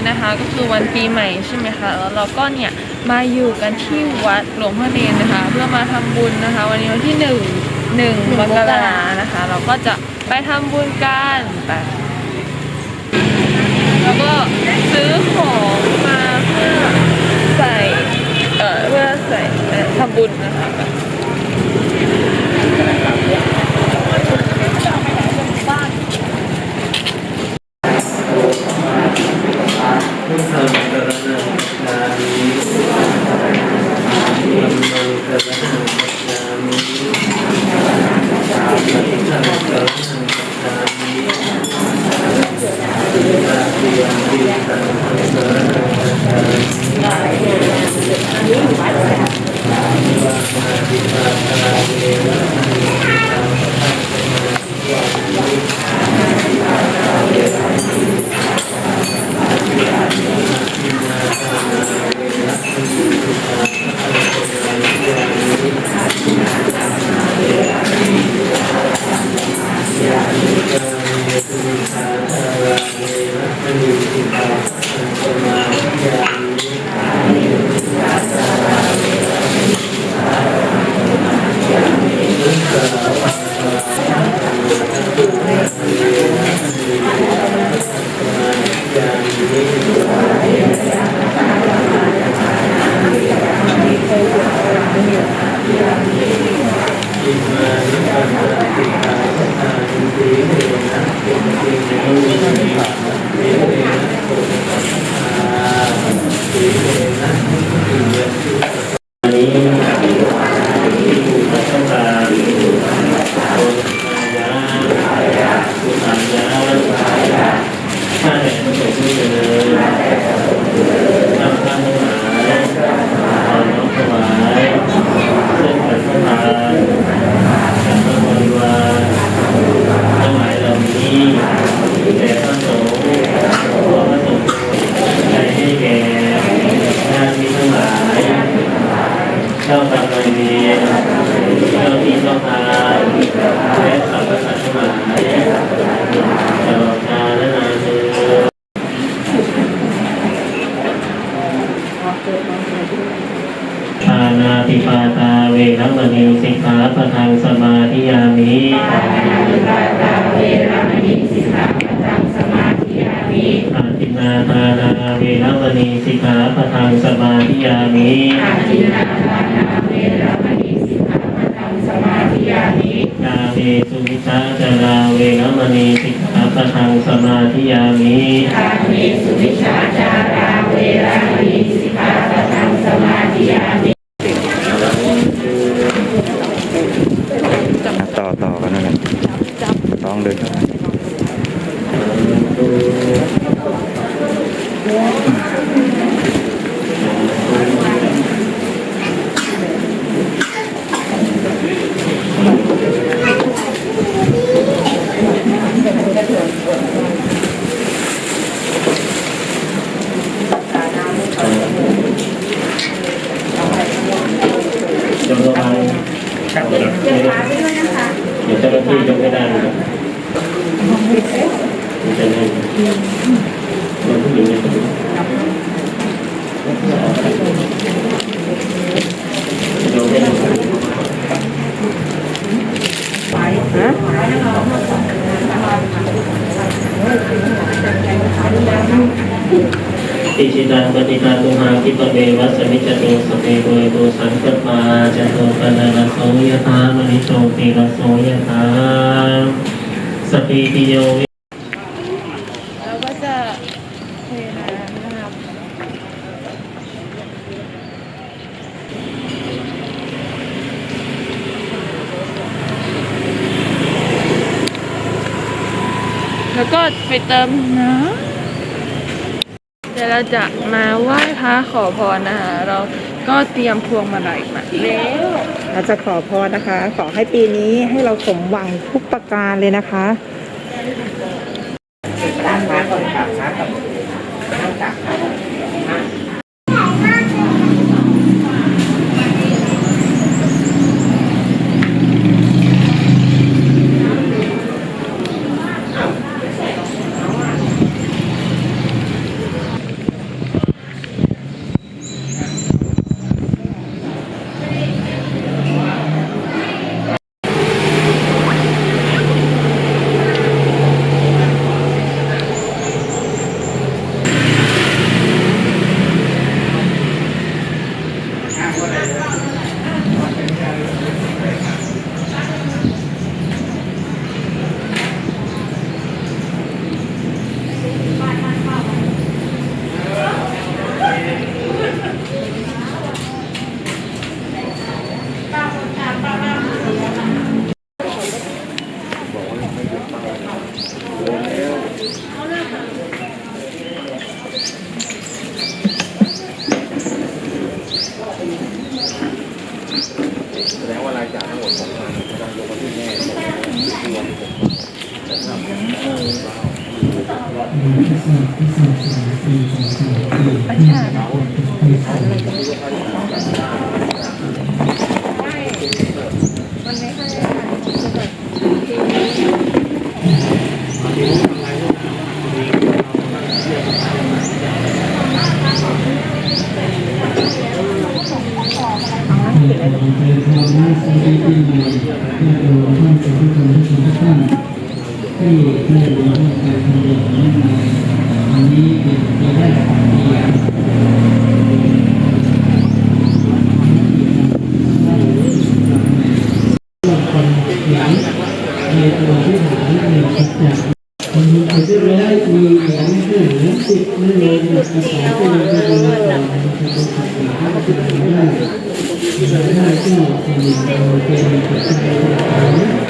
ตอนนี้นะคะก็คือวันปีใหม่ใช่ไหมคะแล้วเราก็เนี่ยมาอยู่กันที่วัดหลวงพ่อเนรนะคะ เพื่อมาทำบุญนะคะ วันนี้วันที่หนึ่งหนึ่งมกรานะคะ เราก็จะไปทำบุญกันไปแล้วก็ซื้อของมาเพื่อใส่เอ่อเพื่อใส่เอ่อทำบุญนะคะ ห่ ทานาติปาตาเวรมณีสิกขาปะทังสมาธิยามิอาทินนาทานาเวรมณีสิกขาปะทังสมาธิยามิยาเมสุวิชาจาราเวรมณีสิกขาปะทังสมาธิยามิต่อ ครับเดี๋ยวเจ้าหน้าที่ยกไม่ได้นะครับมันจะให้มันผู้หญิงเนี่ยยกไม่ได้ ติชิตังปฏิตังตุมาคิปเมวัสมิจโตสเปโดยโตสังกปาจโตปนาลโสยธามณิโชติรโสยธาสปีติโยวิแล้วก็จะเทน้ำนะครับแล้วก็ไปเติมน้ำ เดี๋ยวเราจะมาไหว้พระขอพรนะคะเราก็เตรียมพวงมาลัยมาแล้วเราจะขอพรนะคะ ขอให้ปีนี้ให้เราสมหวังทุกประการเลยนะคะอ ต้องตรงไหน ก็ได้ลูกดึงเข้าไปเยอะเอาเลยลูกไม่ต้อง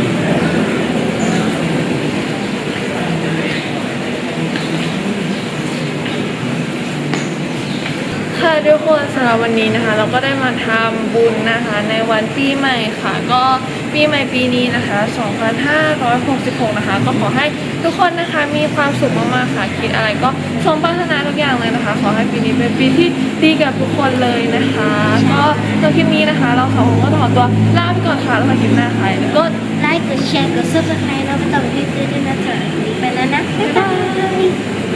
ทุกคนสำหรับวันนี้นะคะ เราก็ได้มาทำบุญนะคะ ในวันปีใหม่ค่ะ ก็ปีใหม่ปีนี้นะคะ 2566 นะคะ ก็ขอให้ทุกคนนะคะมีความสุขมากๆค่ะ คิดอะไรก็สมปรารถนาทุกอย่างเลยนะคะ ขอให้ปีนี้เป็นปีที่ดีกับทุกคนเลยนะคะ ก็ในคลิปนี้นะคะ เราสองคนก็ต้องขอตัวลาไปก่อนค่ะแล้วมาคลิปหน้าค่ะแล้วก็ไลค์กดแชร์กดซับสไครต์แล้วก็ต้องรีบๆด้วยนะคะไปแล้วนะบ๊ายบาย